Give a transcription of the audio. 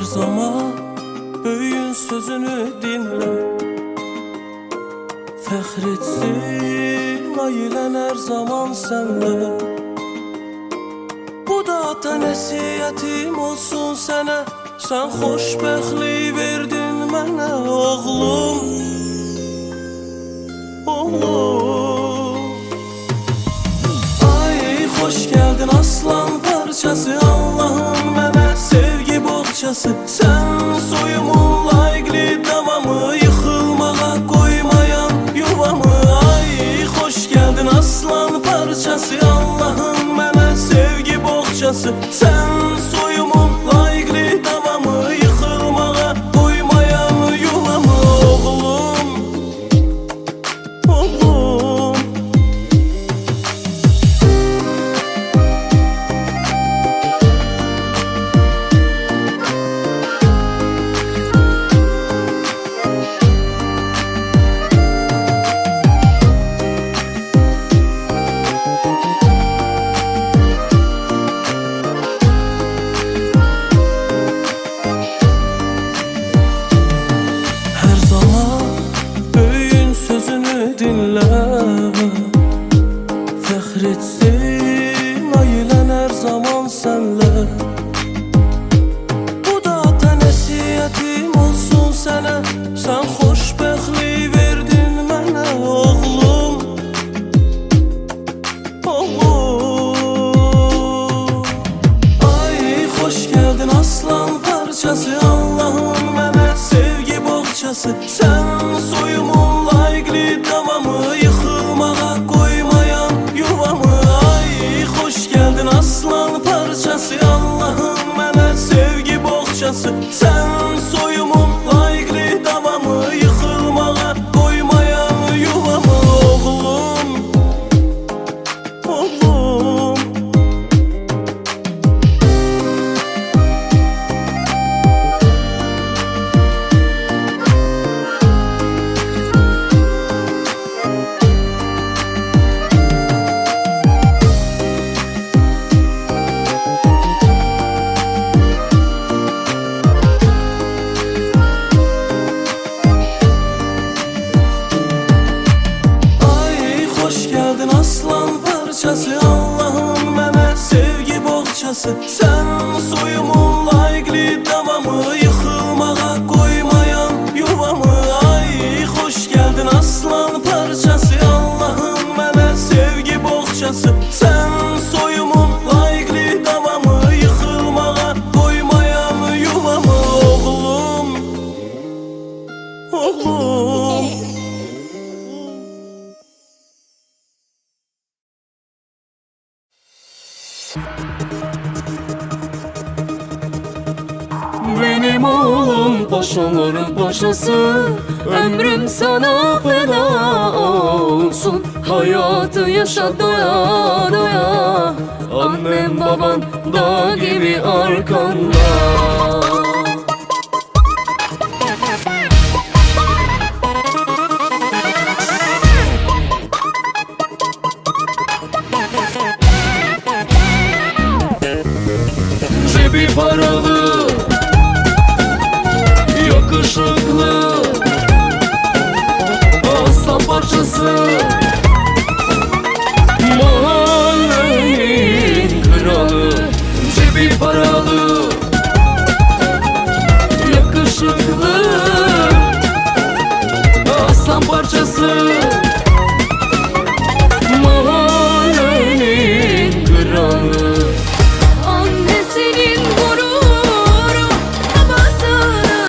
zaman Böyüğün sözünü dinle. Fəxretsin ailen her zaman senle. Bu da ata nəsiyyətim olsun sənə. Sən xoşbəxtlik verdin mənə oğlum. Oğlum. Ay hoş geldin aslan parçası boğçası Sen soyumun layıqlı davamı Yıkılmağa koymayan yuvamı. Ay hoş geldin aslan parçası. Allah'ın mənə sevgi boğçası Sen sözünü dinle Fəxretsin ailen her zaman senle. Bu da ata nəsiyyətim olsun sənə Sən xoşbəxtlik verdin mənə oğlum. Oğlum. Ay hoş geldin aslan parçası. Allah'ın mənə sevgi boğçası Sen parçası. Allah'ın mənə sevgi boğçası Sen soyumun layıqlı davamı Yıkılmağa koymayan yuvamı. Ay hoş geldin aslan parçası. Allah'ın mənə sevgi boğçası Sen Benim oğlum olur boşası. Ömrüm sana feda olsun. Hayatı yaşa doya doya. Annem baban dağ gibi arkanda gibi paralı Yakışıklı Aslan parçası.